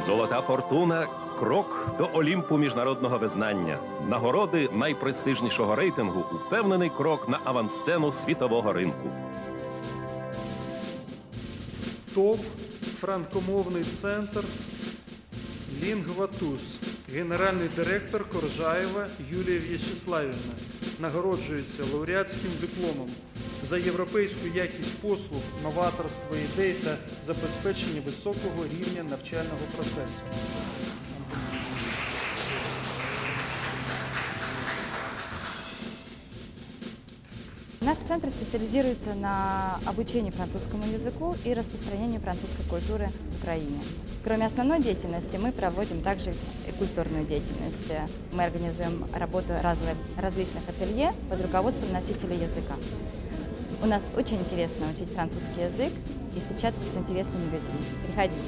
Золота фортуна крок до Олімпу міжнародного визнання. Нагороди найпрестижнішого рейтингу упевнений крок на авансцену світового ринку. ТОВ Франкомовний центр Лінгватус. Генеральний директор Коржаєва Юлія В'ячеславівна нагороджується лауреатським дипломом за європейську якість послуг, новаторство ідей та забезпечення високого рівня навчального процесу. Наш центр специализируется на обучении французскому языку и распространению французской культуры в Украине. Кроме основной деятельности, мы проводим также и культурную деятельность. Мы организуем работу разли- различных ателье под руководством носителей языка. У нас очень интересно учить французский язык и встречаться с интересными людьми. Приходите.